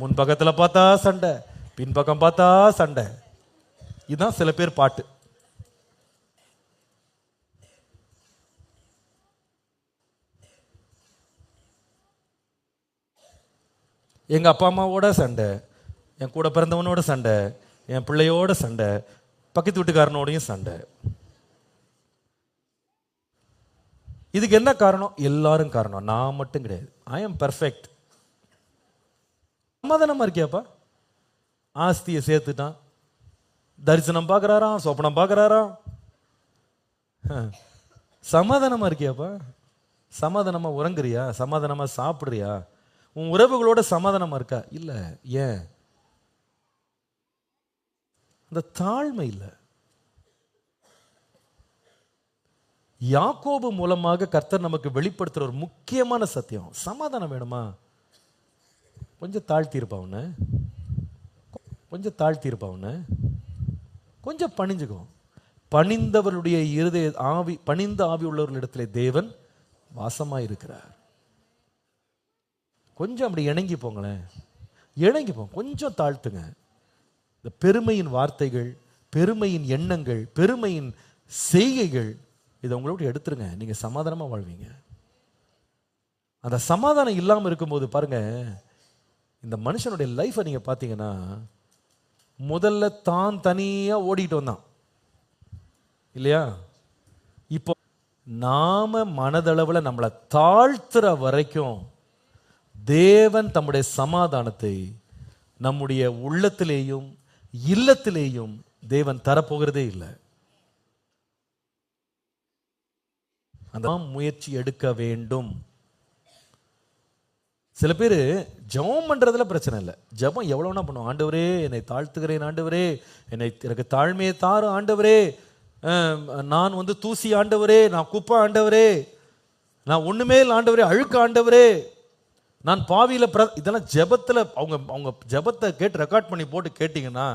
முன் பக்கத்தில் பார்த்தா சண்டை பின்பக்கம் பார்த்தா சண்டை. இதுதான் சில பேர் பாட்டு. எங்கள் அப்பா அம்மாவோட சண்டை என் கூட பிறந்தவனோட சண்டை என் பிள்ளையோட சண்டை பக்கத்து வீட்டுக்காரனோடையும் சண்டை. இதுக்கு என்ன காரணம்? எல்லாரும் காரணம். நான் மட்டும் கிடையாது. ஐ எம் பெர்ஃபெக்ட் சமாதானமா இருக்கியாப்பா? ஆஸ்தியை சேர்த்துட்டான். தரிசனம் பார்க்குறாராம் சொப்பனம் பார்க்குறாராம். சமாதானமா இருக்கியாப்பா? சமாதானமா உறங்குறியா? சமாதானமா சாப்பிட்றியா? உன் உறவுகளோட சமாதானமா இருக்கா? இல்ல ஏன்? அந்த தாழ்மை இல்லை. யாக்கோபு மூலமாக கர்த்தர் நமக்கு வெளிப்படுத்துற ஒரு முக்கியமான சத்தியம். சமாதானம் வேணுமா? கொஞ்சம் தாழ்த்தி உன்னை கொஞ்சம் தாழ்த்தி உன்னை கொஞ்சம் பணிஞ்சுக்கும் பணிந்தவருடைய இருதய ஆவி பணிந்த ஆவி உள்ளவர்களிடத்தில் தேவன் வாசமாக இருக்கிறார் கொஞ்சம் அப்படி இணங்கி போங்களேன். இணங்கி போங்க கொஞ்சம் தாழ்த்துங்க. இந்த பெருமையின் வார்த்தைகள் பெருமையின் எண்ணங்கள் பெருமையின் செய்கைகள் இதை உங்களோட எடுத்துருங்க. நீங்கள் சமாதானமாக வாழ்வீங்க. அந்த சமாதானம் இல்லாமல் இருக்கும்போது பாருங்கள் இந்த மனுஷனுடைய லைஃப்பை நீங்க பார்த்தீங்கன்னா முதல்ல தான் தனியா ஓடிக்கிட்டு வந்தான். இல்லையா? இப்போ நாம மனதளவில் நம்மளை தாழ்த்துற வரைக்கும் தேவன் தம்முடைய சமாதானத்தை நம்முடைய உள்ளத்திலேயும் இல்லத்திலேயும் தேவன் தரப்போகிறதே இல்லை. அந்த முயற்சி எடுக்க வேண்டும். சில பேர் ஜெபம் பண்ணுறதுல பிரச்சனை இல்லை. ஜெபம் எவ்வளோனா பண்ணுவோம் ஆண்டவரே என்னை தாழ்த்துகிறேன் ஆண்டவரே என்னை எனக்கு தாழ்மையை தாரு ஆண்டவரே நான் வந்து தூசி ஆண்டவரே நான் குப்பை ஆண்டவரே நான் ஒன்றுமே இல்லை ஆண்டவரே அழுக்க ஆண்டவரே நான் பாவியில் பிர இதெல்லாம் ஜபத்தில் அவங்க அவங்க ஜெபத்தை கேட்டு ரெக்கார்ட் பண்ணி போட்டு கேட்டிங்கன்னா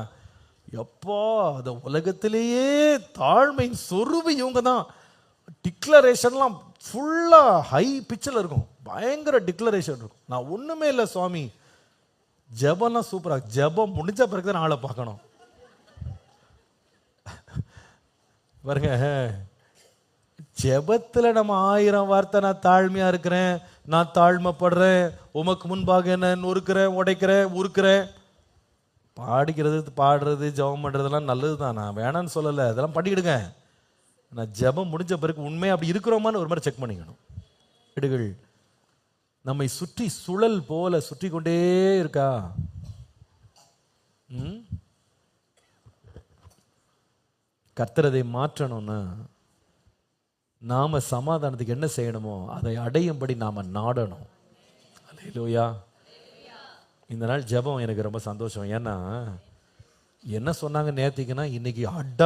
எப்பா அந்த உலகத்திலேயே தாழ்மையின் சொருவு இவங்க தான் டிக்ளரேஷன்லாம் ஃபுல்லாக ஹை பிச்சில் இருக்கும். பயங்கர டிக்ளரேஷன் இருக்கும். நான் ஒன்றுமே இல்லை சுவாமி. ஜெபம்லாம் சூப்பராக ஜெபம் முடிஞ்ச பிறகு தான் ஆளை பார்க்கணும். பாருங்க ஜெபத்தில் நம்ம ஆயிரம் வார்த்தை நான் தாழ்மையாக இருக்கிறேன் நான் தாழ்மைப்படுறேன் உமக்கு முன்பாக என்ன நொறுக்கிறேன் உடைக்கிறேன் உருக்கிறேன். பாடிக்கிறது பாடுறது ஜெபம் பண்ணுறதெல்லாம் நல்லது தான் நான் வேணான்னு சொல்லலை அதெல்லாம் பண்ணிக்கிடுங்க நான் ஜெபம் முடிஞ்ச பிறகு உண்மையாக அப்படி இருக்கிறோமான்னு ஒரு மாதிரி செக் பண்ணிக்கணும். வீடுகள் நம்மை சுற்றி சுழல் போல சுற்றி கொண்டே இருக்கா? கத்துறதை மாற்றணும்னா நாம சமாதானத்துக்கு என்ன செய்யணுமோ அதை அடையும்படி நாம நாடணும். அலையிலோயா. இந்த நாள் ஜெபம் எனக்கு ரொம்ப சந்தோஷம். ஏன்னா என்ன சொன்னாங்க நேத்திக்குன்னா இன்னைக்கு அட